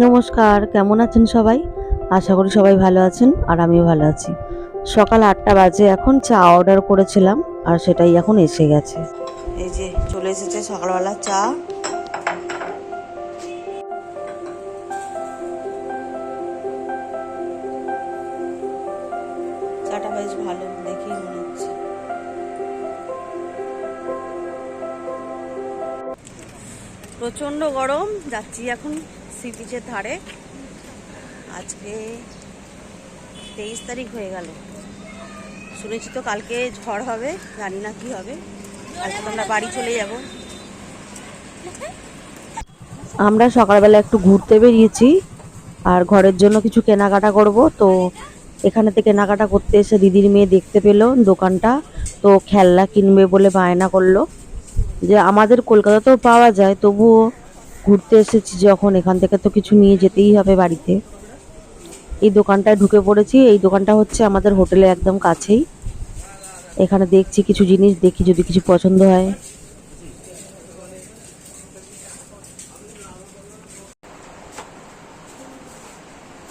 নমস্কার, কেমন আছেন সবাই? আশা করি সবাই ভালো আছেন আর আমিও ভালো আছি। সকাল আটটা বাজে, এখন চা অর্ডার করেছিলাম আর সেটাই এখন এসে গেছে। এই যে চলে এসেছে সকালবেলা চা। চাটা বেশ ভালো মনে হচ্ছে। প্রচণ্ড গরম, যাচ্ছি এখন সি বিচের ধারে। আজকে তেইশ তারিখ হয়ে গেল। শুনেছি তো কালকে ঝড় হবে, জানি না কি হবে। কালকে আমরা বাড়ি চলে যাব। আমরা সকালবেলা একটু ঘুরতে বেরিয়েছি, আর ঘরের জন্য কিছু কেনাকাটা করব। তো এখানে থেকে কেনাকাটা করতে এসে দিদির মেয়ে দেখতে পেল দোকানটা। তো খেলনা কিনবে বলে বায়না করল। যে আমাদের কলকাতাতেও পাওয়া যায়, তবুও ঘুরতে এসেছি যখন এখান থেকে তো কিছু নিয়ে যেতেই হবে বাড়িতে। এই দোকানটায় ঢুকে পড়েছি এই দোকানটা হচ্ছে আমাদের হোটেলে একদম কাছেই। এখানে দেখছি কিছু জিনিস দেখি যদি কিছু পছন্দ হয়।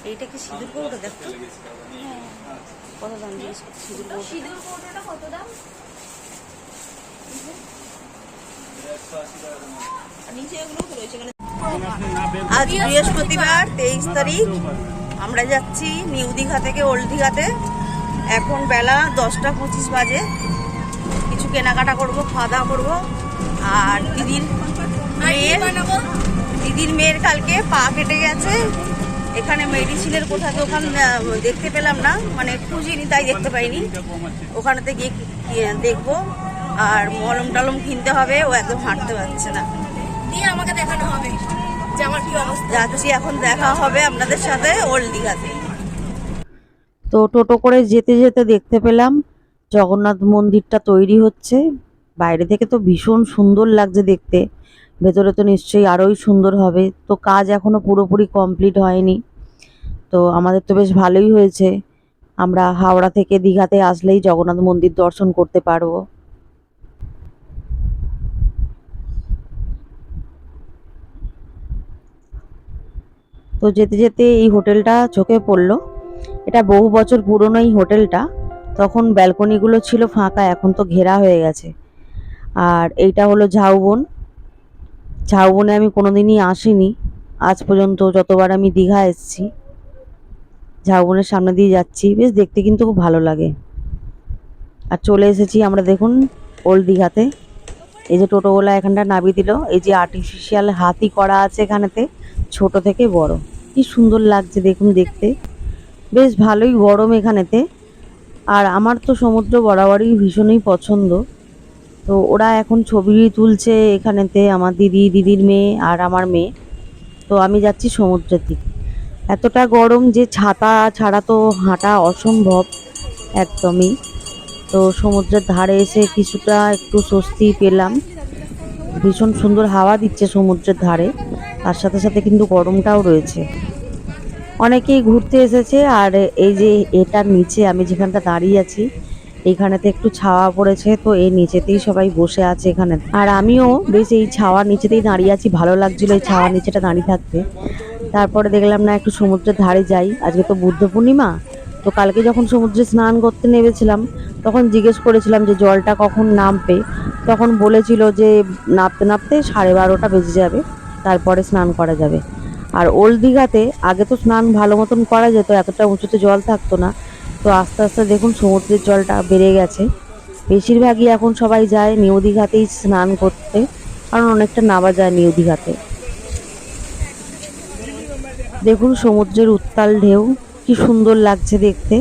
এইটা কি সিঁদুর কৌটো দেখো। কত দাম? জিজ্ঞেস সিঁদুর কৌটো কত দাম আজ বৃহস্পতিবার তেইশ তারিখ। আমরা যাচ্ছি নিউ দীঘা থেকে ওল্ড দীঘাতে। এখন বেলা দশটা পঁচিশ বাজে। কিছু কেনাকাটা করব খাওয়া দাওয়া করব। আর দিদির মেয়ের দিদির মেয়ের কালকে পা কেটে গেছে। এখানে মেডিসিনের কোথাও আহ, দেখতে পেলাম না। মানে খুঁজিনি তাই দেখতে পাইনি। ওখানেতে গিয়ে দেখব। আর মলম টলম কিনতে হবে ও একদম হাঁটতে পারছে না। দিয়ে আমাকে দেখানো হবে যে আমার কি অবস্থা। যাচ্ছি এখন দেখা হবে আপনাদের সাথে ওল্ড দীঘাতে। তো টোটো করে যেতে যেতে দেখতে পেলাম জগন্নাথ মন্দিরটা তৈরি হচ্ছে। বাইরে থেকে তো ভীষণ সুন্দর লাগছে দেখতে। ভেতরে তো নিশ্চয়ই আরোই সুন্দর হবে। তো কাজ এখনও পুরোপুরি কমপ্লিট হয়নি। তো আমাদের তো বেশ ভালোই হয়েছে। আমরা হাওড়া থেকে দীঘাতে আসলেই জগন্নাথ মন্দির দর্শন করতে পারব। তো যেতে যেতে এই হোটেলটা চোখে পড়ল। এটা বহু বছর পুরনো এই হোটেলটা। তখন ব্যালকনিগুলো ছিল ফাঁকা, এখন তো ঘেরা হয়ে গেছে। আর এইটা হলো ঝাউবন। ঝাউবনে আমি কোনোদিনই আসিনি। আজ পর্যন্ত যতবার আমি দীঘা এসেছি, ঝাউবনের সামনে দিয়ে যাচ্ছি, বেশ দেখতে কিন্তু খুব ভালো লাগে। আর চলে এসেছি আমরা দেখুন ওল্ড দীঘাতে। এই যে টোটোওয়ালা এখানটা নামিয়ে দিল। এই যে আর্টিফিশিয়াল হাতি করা আছে এখানেতে। ছোট থেকে বড়। কি সুন্দর লাগছে দেখুন দেখতে। বেশ ভালোই গরম এখানেতে। আর আমার তো সমুদ্র বরাবরই ভীষণই পছন্দ। তো ওরা এখন ছবি তুলছে এখানেতে আমার দিদি, দিদির মেয়ে আর আমার মেয়ে। তো আমি যাচ্ছি সমুদ্রের দিকে। এতটা গরম যে ছাতা ছাড়া তো হাঁটা অসম্ভব একদমই। তো সমুদ্রের ধারে এসে কিছুটা একটু স্বস্তি পেলাম। ভীষণ সুন্দর হাওয়া দিচ্ছে সমুদ্রের ধারে। তার সাথে সাথে কিন্তু গরমটাও রয়েছে। অনেকেই ঘুরতে এসেছে আর এই যে এটার নিচে আমি যেখানটা দাঁড়িয়ে আছি এইখানেতে একটু ছাওয়া পড়েছে, তো এই নিচেতেই সবাই বসে আছে এখানে। আর আমিও বেশ এই ছাওয়ার নিচেতেই দাঁড়িয়ে আছি, ভালো লাগছিল এই ছাওয়ার নিচেটা দাঁড়িয়ে থাকতে। তারপরে দেখলাম না একটু সমুদ্রের ধারে যাই। আজকে তো বুদ্ধ পূর্ণিমা তো কালকে যখন সমুদ্রে স্নান করতে নেমেছিলাম, তখন জিজ্ঞেস করেছিলাম যে জলটা কখন নামবে। তখন বলেছিল যে নামতে নামতে সাড়ে বারোটা বেজে যাবে, তারপরে স্নান করা যাবে। আর ওল্ড দীঘাতে আগে তো স্নান ভালো মতন করা যেত, এতটা উঁচুতে জল থাকতো না। তো আস্তে আস্তে দেখুন সমুদ্রের জলটা বেড়ে গেছে। বেশিরভাগই এখন সবাই যায় নিউ দীঘাতেই স্নান করতে, কারণ অনেকটা নামা যায় নিউ দীঘাতে। দেখুন সমুদ্রের উত্তাল ঢেউ। কি সুন্দর লাগছে দেখতে।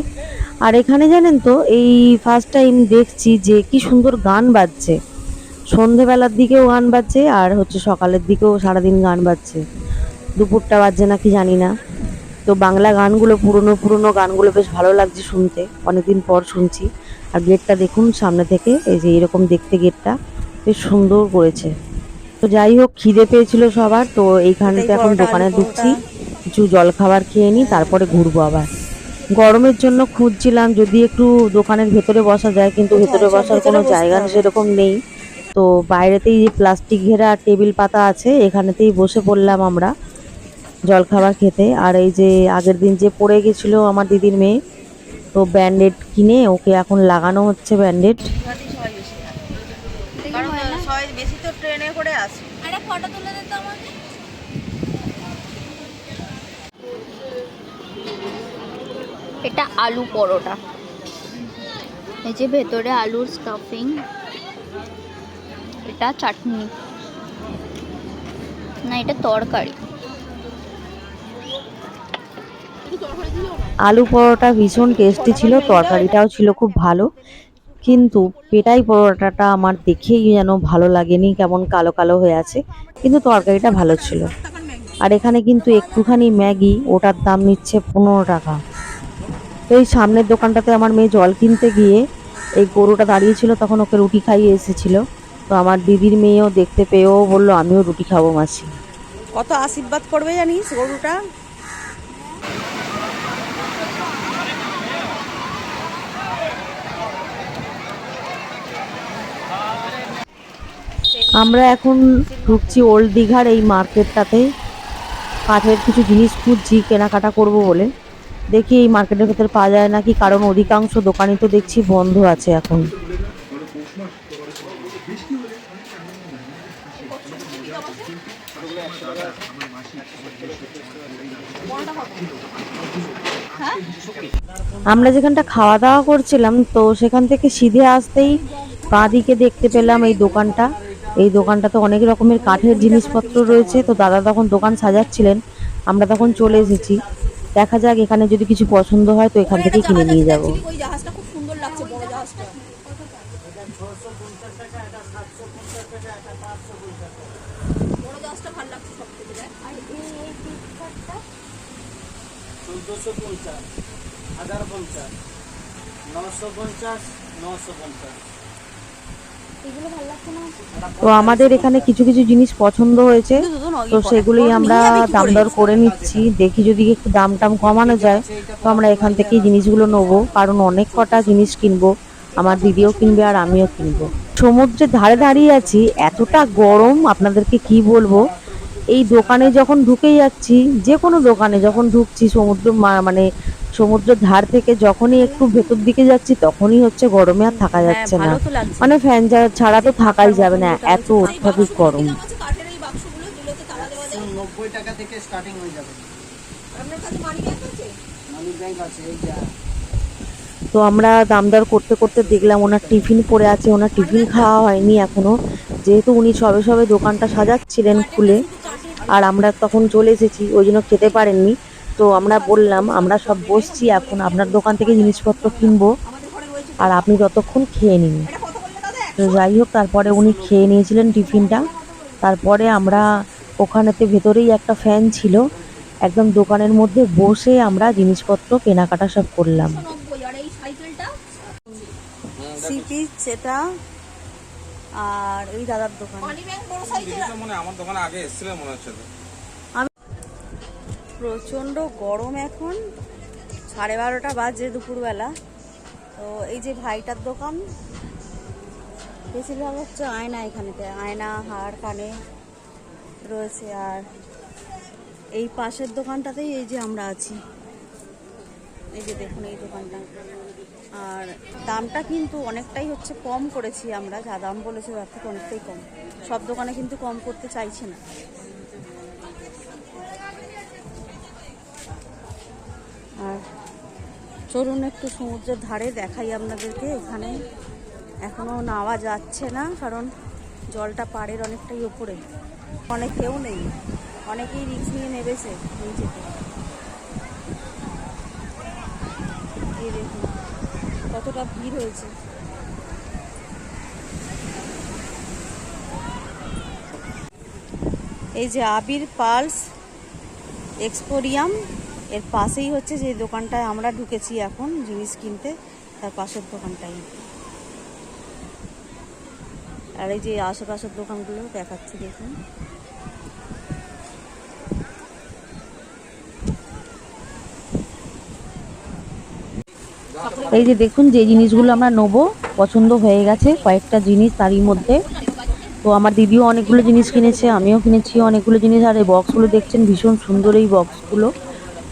আর এখানে জানেন তো এই ফার্স্ট টাইম দেখছি যে কি সুন্দর গান বাজছে। সন্ধেবেলার দিকেও গান বাজছে আর হচ্ছে সকালের দিকেও সারাদিন গান বাজছে। দুপুরটা বাজছে নাকি জানি না। তো বাংলা গানগুলো পুরনো পুরনো গানগুলো বেশ ভালো লাগছে শুনতে। অনেকদিন পর শুনছি। আর গেটটা দেখুন সামনে থেকে এই যে এরকম দেখতে গেটটা বেশ সুন্দর করেছে। তো যাই হোক খিদে পেয়েছিল সবার তো এইখানটা এখন দোকানে ঢুকছি। কিছু জলখাবার খেয়ে নিই তারপরে ঘুরবো আবার। গরমের জন্য খুঁজছিলাম যদি একটু দোকানের ভেতরে বসা যায় কিন্তু ভেতরে বসার কোনো জায়গা সেরকম নেই। তো বাইরেতেই যে প্লাস্টিক ঘেরা টেবিল পাতা আছে এখানেতেই বসে পড়লাম আমরা জলখাবার খেতে। আর এই যে আগের দিন যে পড়ে গেছিল আমার দিদির মেয়ে তো ব্যান্ডেড কিনে ওকে এখন লাগানো হচ্ছে ব্যান্ডেড। বেশি কারণ সবাই বেশি তো ট্রেনে করে আসে। ফটো তুলে দিত আমাকে। এটা আলু পরোটা। এই যে ভেতরে আলুর স্টাফিং এটা চাটনি। না, এটা তরকারি। আলু পরোটা ভীষণ টেস্টি ছিল, তরকারিটাও ছিল খুব ভালো। কিন্তু পেটাই পরোটাটা আমার দেখেই যেন ভালো লাগেনি, কেমন কালো কালো হয়ে আছে। কিন্তু তরকারিটা ভালো ছিল। আর এখানে কিন্তু একটুখানি ম্যাগি, ওটার দাম নিচ্ছে পনেরো টাকা। এই সামনের দোকানটাতে আমার মেয়ে জল কিনতে গিয়ে এই গরুটা দাঁড়িয়েছিল তখন ওকে রুটি খাইয়ে এসেছিল। তো আমার দিদির মেয়েও দেখতে পেয়েও বলল আমিও রুটি খাব মাসি। কত আশীর্বাদ করবে জানিস গরুটা? আমরা এখন ঢুকছি ওল্ড দীঘার এই মার্কেটটাতে। কাঠের কিছু জিনিস খুঁজছি কেনাকাটা করব বলে। দেখি এই মার্কেটের ভেতর পাওয়া যায় নাকি? কারণ অধিকাংশ দোকানই তো দেখছি বন্ধ আছে এখন। আমরা যেখানটা খাওয়া দাওয়া করছিলাম, তো সেখান থেকে সিধে আসতেই বাঁ দিকে দেখতে পেলাম এই দোকানটা। এই দোকানটাতে অনেক রকমের কাঠের জিনিসপত্র রয়েছে। তো দাদা তখন দোকান সাজাচ্ছিলেন। আমরা তখন চলে এসেছি। দেখা যাক এখানে যদি কিছু পছন্দ হয় তো এখান থেকে কিনে নিয়ে যাব। ওই জাহাজটা খুব সুন্দর লাগছে বড় জাহাজটা। বড় জাহাজটা ভালো লাগছে সব থেকে দেখ। চোদ্দোশো পঞ্চাশ হাজার পঞ্চাশ নশো পঞ্চাশ নশো পঞ্চাশ। তো আমাদের এখানে কিছু কিছু জিনিস পছন্দ হয়েছে। তো সেগুলোই আমরা দাম দর করে নিচ্ছি। দেখি যদি একটু দাম টাম কমানো যায়, তো আমরা এখান থেকেই জিনিসগুলো নেব। কারণ অনেক কটা জিনিস কিনবো। আমার দিদিও কিনবে আর আমিও কিনবো। সমুদ্রের ধারে দাঁড়িয়ে আছি, এতটা গরম, আপনাদেরকে কি বলব? এই দোকানে যখন ঢুকে যাচ্ছি যে কোনো দোকানে যখন ঢুকছি, সমুদ্র মানে সমুদ্রের ধার থেকে যখনই একটু ভেতর দিকে যাচ্ছি তখনই হচ্ছে গরমে আর থাকা যাচ্ছে না। মানে ফ্যান ছাড়া তো থাকাই যাবে না এত অত্যাধিক গরম। দাম আছে কাঠের এই বাক্সগুলো যেগুলোতে তালা দেওয়া যায় নব্বই টাকা থেকে স্টার্টিং হয়ে যাবে আপনার কাছে মানি ব্যাগ আছে মানি ব্যাংক আছে এই যা তো আমরা দামদার করতে করতে দেখলাম ওনার টিফিন পড়ে আছে ওনার টিফিন খাওয়া হয়নি এখনও। যেহেতু উনি সবে সবে দোকানটা সাজাচ্ছিলেন খুলে আর আমরা তখন চলে এসেছি ওই জন্য খেতে পারেননি। তো আমরা বললাম আমরা সব বসছি এখন আপনার দোকান থেকে জিনিসপত্র কিনবো। আর আপনি ততক্ষণ খেয়ে নিন। তো যাই হোক তারপরে উনি খেয়ে নিয়েছিলেন টিফিনটা। তারপরে আমরা ওখানেতে ভেতরেই একটা ফ্যান ছিল। একদম দোকানের মধ্যে বসে আমরা জিনিসপত্র কেনাকাটা সব করলাম। নব্বই আর এই সেটা আর ওই দাদার দোকান। মানি মনে হয় আমার দোকানে আগে এসেছিলেন মনে হচ্ছে প্রচণ্ড গরম এখন। সাড়ে বারোটা বাজে দুপুরবেলা। তো এই যে ভাইটার দোকান, বেশিরভাগ হচ্ছে আয়না এখানেতে। আয়না, হার, কানে রয়েছে। আর এই পাশের দোকানটাতেই এই যে আমরা আছি। এই যে দেখুন এই দোকানটা। আর দামটা কিন্তু অনেকটাই হচ্ছে কম করেছি আমরা। যা দাম বলেছে তার থেকে অনেকটাই কম। সব দোকানে কিন্তু কম করতে চাইছে না। চলুন একটু সমুদ্রের ধারে দেখাই আপনাদেরকে। এখানে এখনও নাওয়া যাচ্ছে না, কারণ জলটা পাড়ের অনেকটাই ওপরে। অনেক কেউ নেই। অনেকেই রিক্স নিয়ে নেবেছে এই দেখুন, কতটা ভিড় হয়েছে। এই যে আবির পালস এক্সপোরিয়াম। এর পাশেই হচ্ছে যে দোকানটায় আমরা ঢুকেছি এখন, জিনিস কিনতে, তার পাশের দোকানটাই। আর এই যে আশেপাশের দোকানগুলো দেখাচ্ছি, দেখুন। এই যে দেখুন যে জিনিসগুলো আমরা নেব, পছন্দ হয়ে গেছে কয়েকটা জিনিস তারই মধ্যে। তো আমার দিদিও অনেকগুলো জিনিস কিনেছে, আমিও কিনেছি অনেকগুলো জিনিস, আর এই বক্সগুলো দেখছেন, ভীষণ সুন্দর এই বক্সগুলো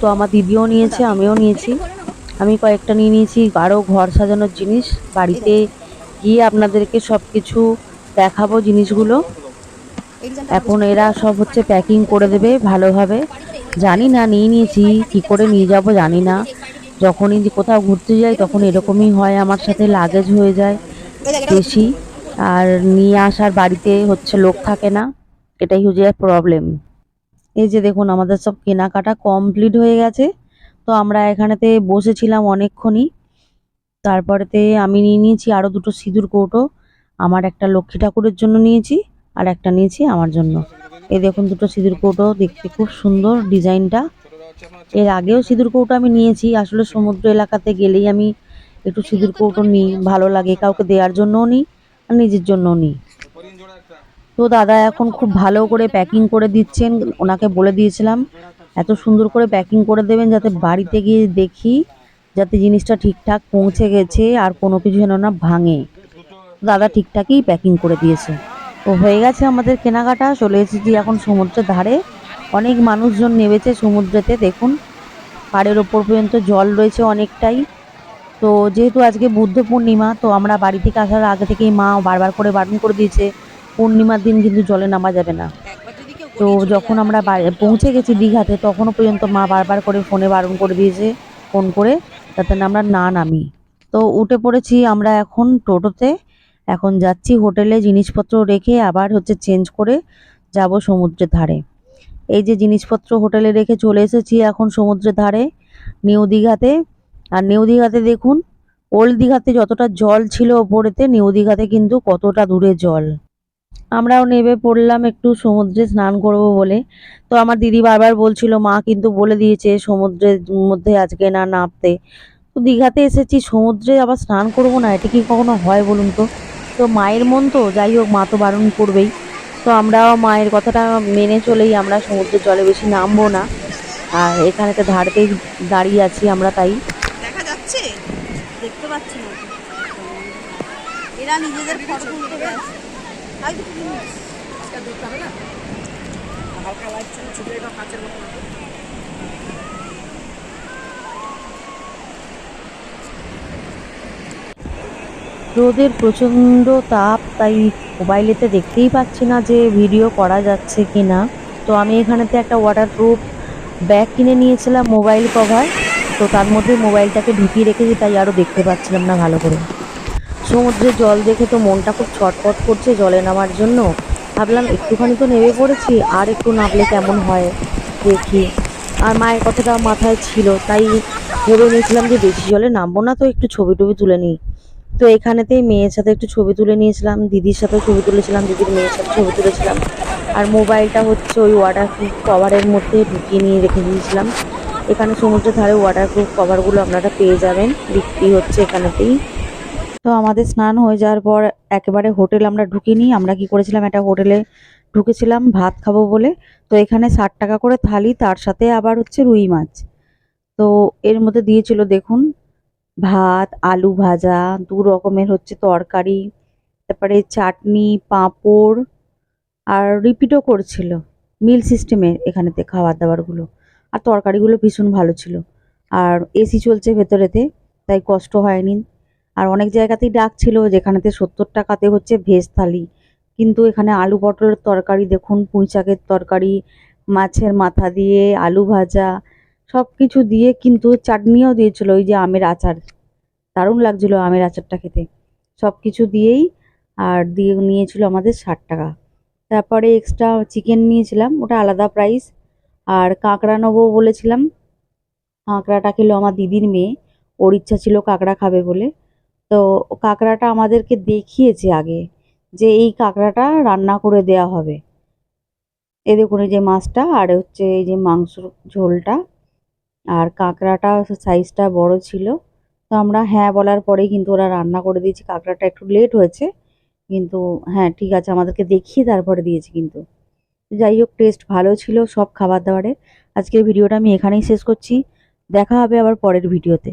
তো আমার দিদিও নিয়েছে, আমিও নিয়েছি। আমি কয়েকটা নিয়ে নিয়েছি আরও ঘর সাজানোর জিনিস, বাড়িতে গিয়ে আপনাদেরকে সব কিছু দেখাবো জিনিসগুলো। এখন এরা সব হচ্ছে প্যাকিং করে দেবে ভালোভাবে। জানি না, নিয়ে নিয়েছি, কি করে নিয়ে যাব জানি না। যখনই কোথাও ঘুরতে যাই তখন এরকমই হয়, আমার সাথে লাগেজ হয়ে যায় বেশি। আর নিয়ে আসার বাড়িতে হচ্ছে লোক থাকে না, এটাই হচ্ছে প্রবলেম এই যে দেখুন, আমাদের সব কেনাকাটা কমপ্লিট হয়ে গেছে। তো আমরা এখানেতে বসেছিলাম অনেকক্ষণই। তারপরেতে আমি নিয়ে নিয়েছি আরও দুটো সিঁদুর কৌটো। আমার একটা লক্ষ্মী ঠাকুরের জন্য নিয়েছি আর একটা নিয়েছি আমার জন্য। এই দেখুন, দুটো সিঁদুর কৌটো, দেখতে খুব সুন্দর ডিজাইনটা। এর আগেও সিঁদুর কৌটো আমি নিয়েছি। আসলে সমুদ্র এলাকাতে গেলেই আমি একটু সিঁদুর কৌটো নিই, ভালো লাগে। কাউকে দেওয়ার জন্যও নিই আর নিজের জন্যও নিই। তো দাদা এখন খুব ভালো করে প্যাকিং করে দিচ্ছেন, ওনাকে বলে দিয়েছিলাম, এত সুন্দর করে প্যাকিং করে দেবেন যাতে বাড়িতে গিয়ে দেখি যাতে জিনিসটা ঠিকঠাক পৌঁছে গেছে আর কোনো কিছু যেন না ভাঙে। দাদা ঠিকঠাকই প্যাকিং করে দিয়েছে। তো হয়ে গেছে আমাদের কেনাকাটা, চলে এসেছি এখন সমুদ্রের ধারে। অনেক মানুষজন নেমেছে সমুদ্রেতে, দেখুন, পাড়ের ওপর পর্যন্ত জল রয়েছে অনেকটাই। তো যেহেতু আজকে বুদ্ধ পূর্ণিমা, তো আমরা বাড়ি থেকে আসার আগে থেকেই মা বারবার করে বারণ করে দিয়েছে পূর্ণিমার দিন কিন্তু জলে নামা যাবে না। তো যখন আমরা পৌঁছে গেছি দীঘাতে, তখনও পর্যন্ত মা বারবার করে ফোনে বারণ করে দিয়েছে, ফোন করে না আমরা না নামি। তো উঠে পড়েছি আমরা এখন টোটোতে, এখন যাচ্ছি হোটেলে জিনিসপত্র রেখে আবার হচ্ছে চেঞ্জ করে যাব সমুদ্রের ধারে। এই যে জিনিসপত্র হোটেলে রেখে চলে এসেছি এখন সমুদ্রের ধারে, নিউ দীঘাতে। আর নিউ দীঘাতে দেখুন, ওল্ড দীঘাতে যতটা জল ছিল ওপরেতে, নিউ দীঘাতে কিন্তু কতটা দূরে জল। আমরাও নেমে পড়লাম একটু সমুদ্রে স্নান করব বলে। তো আমার দিদি বারবার বলছিল, মা কিন্তু বলে দিয়েছে সমুদ্রের মধ্যে আজকে না নামতে। তো দীঘাতে এসেছি, সমুদ্রে আবার স্নান করব না, এটা কি কখনো হয় বলুন তো? তো মায়ের মন তো, যাই হোক, মা তো বারণ করবেই। তো আমরাও মায়ের কথাটা মেনে চলেই আমরা সমুদ্রের জলে বেশি নামবো না। আর এখানে তো ধারতেই দাঁড়িয়ে আছি আমরা তাই। দেখা যাচ্ছে? দেখতে পাচ্ছি না। এরা নিজেদের ফটো তুলতে রোদের প্রচণ্ড তাপ, তাই মোবাইলেতে দেখতেই পাচ্ছি না যে ভিডিও করা যাচ্ছে কি না তো আমি এখানেতে একটা ওয়াটারপ্রুফ ব্যাগ কিনে নিয়েছিলাম মোবাইল কভার তো তার মধ্যে মোবাইলটাকে ঢুকিয়ে রেখেছি, তাই আরও দেখতে পাচ্ছিলাম না ভালো করে। সমুদ্রের জল দেখে তো মনটা খুব ছটফট করছে জলে নামার জন্য। ভাবলাম, একটুখানি তো নেমে পড়েছি, আর একটু নামলে কেমন হয়? দেখি। আর মায়ের কথাটা মাথায় ছিল, তাই ভেবে নিয়েছিলাম যে বেশি জলে নামবো না, তো একটু ছবি টবি তুলে নিই। তো এখানেতেই মেয়ের সাথে একটু ছবি তুলে নিয়েছিলাম, দিদির সাথে ছবি তুলেছিলাম, দিদির মেয়ের সাথে ছবি তুলেছিলাম। আর মোবাইলটা হচ্ছে ওই ওয়াটারপ্রুফ কভারের মধ্যে ঢুকিয়ে নিয়ে রেখে দিয়েছিলাম। এখানে সমুদ্রের ধারে ওয়াটারপ্রুফ কভারগুলো আপনারা পেয়ে যাবেন, বিক্রি হচ্ছে এখানেতেই। তো আমাদের স্নান হয়ে যাওয়ার পর একেবারে হোটেল আমরা ঢুকিনি, আমরা কি করেছিলাম একটা হোটেলে ঢুকেছিলাম, ভাত খাব বলে। তো এখানে ষাট টাকা করে থালি, তার সাথে আবার হচ্ছে রুই মাছ। তো এর মধ্যে দিয়েছিল দেখুন, ভাত, আলু ভাজা, দু রকমের হচ্ছে তরকারি, তারপরে চাটনি, পাঁপড় আর রিপিটও করছিল মিল সিস্টেমের এখানেতে খাবার দাবারগুলো আর তরকারিগুলো ভীষণ ভালো ছিল। আর এসি চলছে ভেতরেতে, তাই কষ্ট হয়নি। আর অনেক জায়গাতেই ডাক ছিল যেখানেতে সত্তর টাকাতে হচ্ছে ভেজ থালি। কিন্তু এখানে আলু পটলের তরকারি দেখুন, পুঁই শাকের তরকারি, মাছের মাথা দিয়ে, আলু ভাজা সব কিছু দিয়ে কিন্তু চাটনিও দিয়েছিল ওই যে আমের আচার। দারুণ লাগছিল আমের আচারটা খেতে। সব কিছু দিয়েই আর দিয়ে নিয়েছিল আমাদের ষাট টাকা। তারপরে এক্সট্রা চিকেন নিয়েছিলাম, ওটা আলাদা প্রাইস আর কাঁকড়া নেব বলেছিলাম, কাঁকড়াটা খেলো আমার দিদির মেয়ে, ওর ইচ্ছা ছিল কাঁকড়া খাবে বলে। তো কাঁকড়াটা আমাদেরকে দেখিয়েছে আগে যে এই কাঁকড়াটা রান্না করে দেয়া হবে। এ দেখুন এই যে মাছটা আর হচ্ছে এই যে মাংস ঝোলটা। আর কাঁকড়াটা সাইজটা বড় ছিল। তো আমরা হ্যাঁ বলার পরেই কিন্তু ওরা রান্না করে দিয়েছে। কাঁকড়াটা একটু লেট হয়েছে। কিন্তু হ্যাঁ ঠিক আছে, আমাদেরকে দেখিয়ে তারপরে দিয়েছে কিন্তু। যাই হোক টেস্ট ভালো ছিল সব খাবার দাবারে। আজকের ভিডিওটা আমি এখানেই শেষ করছি। দেখা হবে আবার পরের ভিডিওতে।